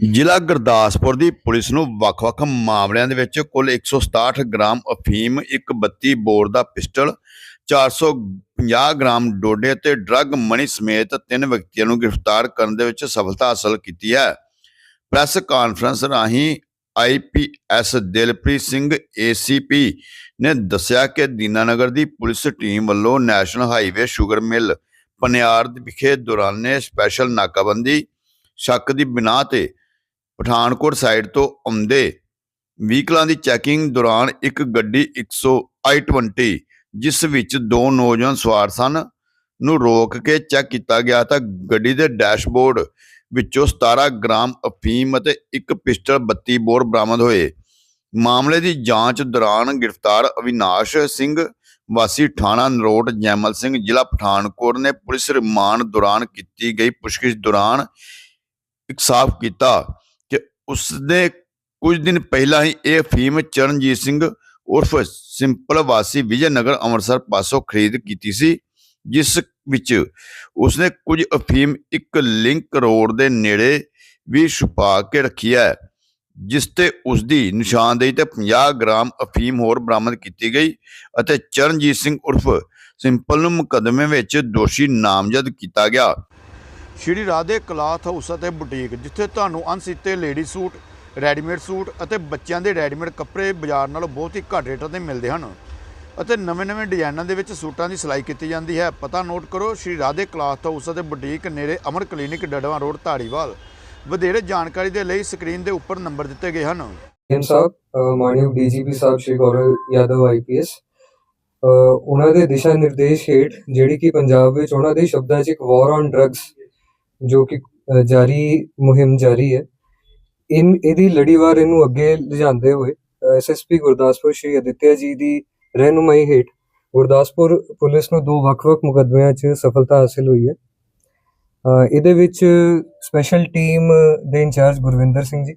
ਜ਼ਿਲ੍ਹਾ ਗੁਰਦਾਸਪੁਰ ਦੀ ਪੁਲਿਸ ਨੂੰ ਵੱਖ-ਵੱਖ ਮਾਮਲਿਆਂ ਦੇ ਵਿੱਚ ਕੁੱਲ 167 ਗ੍ਰਾਮ ਅਫੀਮ, ਇੱਕ 32 ਬੋਰ ਦਾ ਪਿਸਟਲ 450 ਗ੍ਰਾਮ ਡੋਡੇ ਤੇ ਡਰੱਗ ਮਨੀ ਸਮੇਤ ਤਿੰਨ ਵਿਅਕਤੀਆਂ ਨੂੰ ਗ੍ਰਿਫਤਾਰ ਕਰਨ ਦੇ ਵਿੱਚ ਸਫਲਤਾ ਹਾਸਲ ਕੀਤੀ ਹੈ। ਪ੍ਰੈਸ ਕਾਨਫਰੰਸ ਰਾਹੀਂ ਆਈਪੀਐਸ ਦਿਲਪ੍ਰੀਤ ਸਿੰਘ ਏਸੀਪੀ ਨੇ ਦੱਸਿਆ ਕਿ ਦੀਨਾਨਗਰ ਦੀ ਪੁਲਿਸ ਟੀਮ ਵੱਲੋਂ national highway sugar mill Paniar ਵਿਖੇ ਦੌਰਾਨੇ ਸਪੈਸ਼ਲ ਨਾਕਾਬੰਦੀ, ਸ਼ੱਕ ਦੀ ਬਿਨਾਹ ਤੇ ਪਠਾਨਕੋਟ ਸਾਈਡ ਤੋਂ ਆਉਂਦੇ ਵਹੀਕਲਾਂ ਦੀ ਚੈਕਿੰਗ ਦੌਰਾਨ ਇੱਕ ਗੱਡੀ 100 i20 ਜਿਸ ਵਿੱਚ ਦੋ ਨੌਜਵਾਨ ਸਵਾਰ ਸਨ, ਨੂੰ ਰੋਕ ਕੇ ਚੈੱਕ ਕੀਤਾ ਗਿਆ ਤਾਂ ਗੱਡੀ ਦੇ ਡੈਸ਼ਬੋਰਡ ਵਿੱਚੋਂ 17 ਗ੍ਰਾਮ ਅਫੀਮ ਅਤੇ ਇੱਕ ਪਿਸਟਲ 32 ਬੋਰ ਬਰਾਮਦ ਹੋਏ। ਮਾਮਲੇ ਦੀ ਜਾਂਚ ਦੌਰਾਨ ਗ੍ਰਿਫਤਾਰ ਅਵਿਨਾਸ਼ ਸਿੰਘ ਵਾਸੀ ਥਾਣਾ ਨਰੋਟ ਜੈਮਲ ਸਿੰਘ, ਜ਼ਿਲ੍ਹਾ ਪਠਾਨਕੋਟ ਨੇ ਪੁਲਿਸ ਰਿਮਾਂਡ ਦੌਰਾਨ ਕੀਤੀ ਗਈ ਪੁੱਛਗਿੱਛ ਦੌਰਾਨ ਇਕਸਾਫ ਕੀਤਾ। ਕਿ ਉਸਨੇ ਕੁਝ ਦਿਨ ਪਹਿਲਾਂ ਹੀ ਇਹ ਅਫੀਮ ਚਰਨਜੀਤ ਸਿੰਘ ਉਰਫ ਸਿੰਪਲ ਵਾਸੀ ਵਿਜੇ ਨਗਰ ਅੰਮ੍ਰਿਤਸਰ ਪਾਸੋਂ ਖਰੀਦ ਕੀਤੀ ਸੀ, ਜਿਸ ਵਿੱਚ ਉਸਨੇ ਕੁਝ ਅਫੀਮ ਇੱਕ ਲਿੰਕ ਰੋਡ ਦੇ ਨੇੜੇ ਵੀ ਛੁਪਾ ਕੇ ਰੱਖੀ ਹੈ, ਜਿਸ ਤੇ ਉਸ ਦੀ ਨਿਸ਼ਾਨਦੇਹੀ ਤੇ 50 ਗ੍ਰਾਮ ਅਫੀਮ ਹੋਰ ਬਰਾਮਦ ਕੀਤੀ ਗਈ ਅਤੇ ਚਰਨਜੀਤ ਸਿੰਘ ਉਰਫ ਸਿੰਪਲ ਨੂੰ ਮੁਕੱਦਮੇ ਵਿੱਚ ਦੋਸ਼ੀ ਨਾਮਜ਼ਦ ਕੀਤਾ ਗਿਆ। ਸ਼੍ਰੀ ਰਾਧੇ ਕਲਾਥ ਹਾਊਸ ਅਤੇ ਬੁਟੀਕ, ਜਿੱਥੇ ਤੁਹਾਨੂੰ ਅਣਸੀਤੇ ਲੇਡੀ ਸੂਟ, ਰੈਡੀਮੇਡ ਸੂਟ ਅਤੇ ਬੱਚਿਆਂ ਦੇ ਰੈਡੀਮੇਡ ਕੱਪੜੇ ਬਾਜ਼ਾਰ ਨਾਲੋਂ ਬਹੁਤ ਹੀ ਘੱਟ ਰੇਟਾਂ ਤੇ ਮਿਲਦੇ ਹਨ ਅਤੇ ਨਵੇਂ-ਨਵੇਂ ਡਿਜ਼ਾਈਨਾਂ ਦੇ ਵਿੱਚ ਸੂਟਾਂ ਦੀ ਸਿਲਾਈ ਕੀਤੀ ਜਾਂਦੀ ਹੈ। ਪਤਾ ਨੋਟ ਕਰੋ, ਸ਼੍ਰੀ ਰਾਧੇ ਕਲਾਥ ਹਾਊਸ ਅਤੇ ਬੁਟੀਕ ਨੇੜੇ ਅਮਰ ਕਲੀਨਿਕ ਡੜਵਾ ਰੋਡ, ਧਾਰੀਵਾਲ। ਵਧੇਰੇ ਜਾਣਕਾਰੀ ਦੇ ਲਈ ਸਕਰੀਨ ਦੇ ਉੱਪਰ ਨੰਬਰ ਦਿੱਤੇ ਗਏ ਹਨ। ਐਮ ਸਾਹਿਬ ਮਾਨਯੋਗ ਡੀਜੀਪੀ ਸਾਹਿਬ ਸ਼੍ਰੀ ਗੌਰਵ ਯਾਦਵ ਆਈਪੀਐਸ ਉਹਨਾਂ ਦੇ ਦਿਸ਼ਾ ਨਿਰਦੇਸ਼ ਹੇਠ ਜਿਹੜੀ ਕਿ ਪੰਜਾਬ ਵਿੱਚ ਉਹਨਾਂ ਦੇ ਸ਼ਬਦਾਂ 'ਚ ਇੱਕ ਵਾਰ ਔਨ ਡਰੱਗਸ ਜੋ ਕਿ ਜਾਰੀ, ਮੁਹਿੰਮ ਜਾਰੀ ਹੈ। ਇਨ, ਇਹਦੀ ਲੜੀਵਾਰ ਇਹਨੂੰ ਅੱਗੇ ਲਿਜਾਂਦੇ ਹੋਏ ਐਸਐਸਪੀ ਗੁਰਦਾਸਪੁਰ ਸ਼੍ਰੀ ਅਦਿੱਤਿਆ ਜੀ ਦੀ ਰਹਿਨੁਮਾਈ ਹੇਠ ਗੁਰਦਾਸਪੁਰ ਪੁਲਿਸ ਨੂੰ ਦੋ ਵੱਖ-ਵੱਖ ਮੁਕੱਦਮਿਆਂ 'ਚ ਸਫਲਤਾ ਹਾਸਲ ਹੋਈ ਹੈ। ਇਹਦੇ ਵਿੱਚ ਸਪੈਸ਼ਲ ਟੀਮ ਦੇ ਇੰਚਾਰਜ ਗੁਰਵਿੰਦਰ ਸਿੰਘ ਜੀ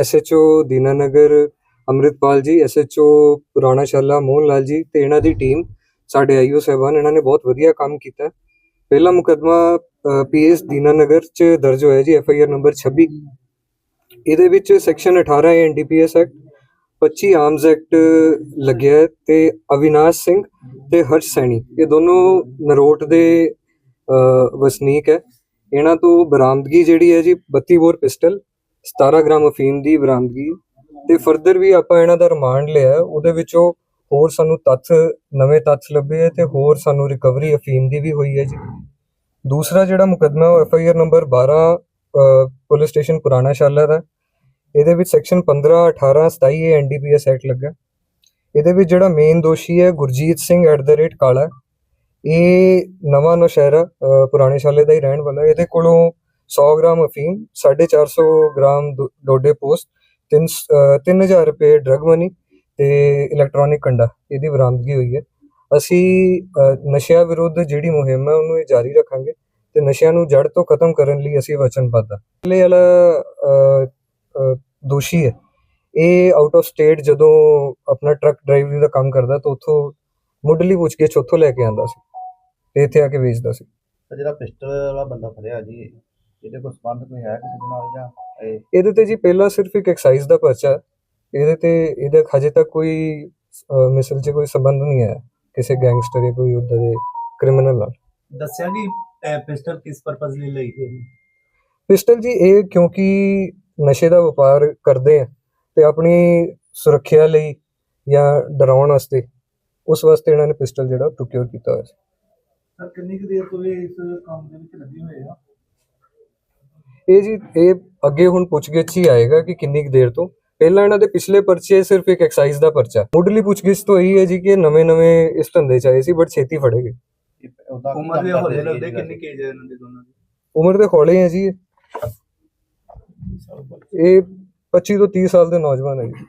ਐਸਐਚਓ ਦੀਨਾਨਗਰ, ਅੰਮ੍ਰਿਤਪਾਲ ਜੀ ਐਸਐਚਓ ਪੁਰਾਣਾ ਸ਼ਾਲਾ ਮੋਹਨ ਲਾਲ ਜੀ ਤੇ ਇਹਨਾਂ ਦੀ ਟੀਮ ਸਾਡੇ ਆਈਓ ਸਾਹਿਬਾਨ, ਇਹਨਾਂ ਨੇ ਬਹੁਤ ਵਧੀਆ ਕੰਮ ਕੀਤਾ। ਪਹਿਲਾ ਮੁਕਦਮਾ ਪੀਐਸ ਦੀਨਾਨਗਰ ਚ ਦਰਜ ਹੋਇਆ ਜੀ ਐਫਆਈਆਰ ਨੰਬਰ 26 ਇਹਦੇ ਵਿੱਚ section 18 NDPS act 25 arms act ਲੱਗਿਆ ਤੇ ਅਵਿਨਾਸ਼ ਸਿੰਘ ਤੇ ਹਰਸ਼ ਸੈਣੀ। ਇਹ ਦੋਨੋਂ ਨਰੋਟ ਦੇ ਵਸਨੀਕ ਹੈ। ਇਹਨਾਂ ਤੋਂ ਬਰਾਮਦਗੀ ਜਿਹੜੀ ਹੈ ਜੀ 32 ਬੋਰ ਪਿਸਟਲ 17 ਗ੍ਰਾਮ ਅਫੀਮ ਦੀ ਬਰਾਮਦਗੀ। ਤੇ ਫਰਦਰ ਵੀ ਆਪਾਂ ਇਹਨਾਂ ਦਾ ਰਿਮਾਂਡ ਲਿਆ ਉਹਦੇ ਵਿੱਚੋਂ ਹੋਰ ਸਾਨੂੰ ਤੱਥ, ਨਵੇਂ ਤੱਥ ਲੱਭੇ ਹੈ ਤੇ ਹੋਰ ਸਾਨੂੰ ਰਿਕਵਰੀ ਅਫੀਮ ਦੀ ਵੀ ਹੋਈ ਹੈ ਜੀ। ਦੂਸਰਾ ਜਿਹੜਾ ਮੁਕਦਮਾ ਉਹ F I R number 12 police station Purana Shala ਦਾ। ਇਹਦੇ ਵਿੱਚ ਸੈਕਸ਼ਨ 15 18 27 ਏ ਐਨਡੀਪੀਐਸ ਐਕਟ ਲੱਗਾ। ਇਹਦੇ ਵਿੱਚ ਜਿਹੜਾ ਮੇਨ ਦੋਸ਼ੀ ਹੈ Gurjeet Singh at the rate ਕਾਲਾ। ਇਹ ਨਵਾਂ ਨੌਸ਼ਹਿਰਾ ਪੁਰਾਣੇ ਸ਼ਾਲੇ ਦਾ ਹੀ ਰਹਿਣ ਵਾਲਾ। ਇਹਦੇ ਕੋਲੋਂ 100 ਗ੍ਰਾਮ ਅਫੀਮ 450 ਗ੍ਰਾਮ ਡੋ- ਡੋਡੇ ਪੋਸਟ 3 3000 ਰੁਪਏ ਡਰਗ ਮਨੀ ਤੇ ਇਲੈਕਟ੍ਰੋਨਿਕ ਕੰਡਾ ਇਹਦੀ ਬਰਾਮਦਗੀ ਹੋਈ ਹੈ। ਅਸੀਂ ਨਸ਼ਿਆਂ ਵਿਰੁੱਧ ਜਿਹੜੀ ਮੁਹਿੰਮ ਹੈ ਉਹਨੂੰ ਇਹ ਜਾਰੀ ਰੱਖਾਂਗੇ ਤੇ ਨਸ਼ਿਆਂ ਨੂੰ ਜੜ ਤੋਂ ਖਤਮ ਕਰਨ ਲਈ ਅਸੀਂ ਵਚਨਬੱਧ ਹਾਂ। ਪਹਿਲੇ ਵਾਲਾ ਦੋਸ਼ੀ ਹੈ। ਇਹ ਆਊਟ ਆਫ ਸਟੇਟ ਜਦੋਂ ਆਪਣਾ ਟਰੱਕ ਡਰਾਈਵਰੀ ਦਾ ਕੰਮ ਕਰਦਾ ਤਾਂ ਉੱਥੋਂ ਮੁੱਢਲੀ ਪੁੱਛਗਿੱਛ ਉੱਥੋਂ ਲੈ ਕੇ ਆਂਦਾ ਸੀ ਤੇ ਇੱਥੇ ਆ ਕੇ ਵੇਚਦਾ ਸੀ। ਜਿਹੜਾ ਪਿਸਟਲ ਵਾਲਾ ਬੰਦਾ ਫੜਿਆ ਜੀ ਇਹਦੇ ਕੋਲ ਸੰਬੰਧ ਕੋਈ ਹੈ ਕਿਸੇ ਨਾਲ ਜਾਂ ਇਹ? ਇਹਦੇ ਤੇ ਜੀ ਪਹਿਲਾਂ ਸਿਰਫ ਇੱਕ ਐਕਸਾਈਜ਼ ਦਾ ਪਰਚਾ ਹੈ। ਇਹਦੇ ਤੇ ਇਹਦੇ ਹਜੇ ਤੱਕ ਕੋਈ ਮਿਸਲ 'ਚ ਕੋਈ ਸੰਬੰਧ ਨਹੀਂ ਹੈ ਕਿਸੇ ਗੈਂਗਸਟਰ ਜਾਂ ਕੋਈ ਉਦਾਂ ਦੇ ਕ੍ਰਿਮੀਨਲ ਨਾਲ। ਦੱਸਿਆ ਕਿ ਪਿਸਟਲ ਕਿਸ ਪਰਪਸ ਲਈ ਲਈ ਗਈ? ਪਿਸਟਲ ਜੀ ਇਹ ਕਿਉਂਕਿ ਨਸ਼ੇ ਦਾ ਵਪਾਰ ਕਰਦੇ ਆ ਤੇ ਆਪਣੀ ਸੁਰੱਖਿਆ ਲਈ ਜਾਂ ਡਰਾਉਣ ਵਾਸਤੇ ਉਸ ਵਾਸਤੇ ਇਹਨਾਂ ਨੇ ਪਿਸਟਲ ਜਿਹੜਾ ਪ੍ਰੋਕਿਊਰ ਕੀਤਾ ਹੋਇਆ ਸੀ। ਸਰ ਕਿੰਨੀ ਕੁ ਦੇਰ ਤੋਂ ਇਹ ਇਸ ਕੰਮ ਦੇ ਵਿੱਚ ਲੱਗੇ ਹੋਏ ਆ? ਇਹ ਜੀ ਇਹ ਅੱਗੇ ਹੁਣ ਪੁੱਛਗਿੱਛ ਹੀ ਆਏਗਾ ਕਿ ਕਿੰਨੀ ਕੁ ਦੇਰ ਤੋਂ। ਪਹਿਲਾਂ ਇਹਨਾਂ ਦੇ ਪਿਛਲੇ ਪਰਚੇ ਸਿਰਫ ਇੱਕ ਐਕਸਾਈਜ਼ ਦਾ ਪਰਚਾ। ਮੁੱਢਲੀ ਪੁੱਛਗਿੱਛ ਤੋਂ ਇਹੀ ਹੈ ਜੀ ਕਿ ਨਵੇਂ-ਨਵੇਂ ਇਸ ਧੰਦੇ 'ਚ ਆਏ ਸੀ ਬਟ ਛੇਤੀ ਫੜੇ ਗਏ। ਉਮਰ ਦੇ ਹੋਲੇ ਲੱਗਦੇ ਕਿੰਨੀ ਕੇਜ ਹੈ ਇਹਨਾਂ ਦੇ ਦੋਨਾਂ ਦੀ? ਉਮਰ ਦੇ ਹੌਲੇ ਹੈ ਜੀ। ਇਹ। ਇਹ 25 ਤੋਂ 30 ਸਾਲ ਦੇ ਨੌਜਵਾਨ ਹੈ ਜੀ।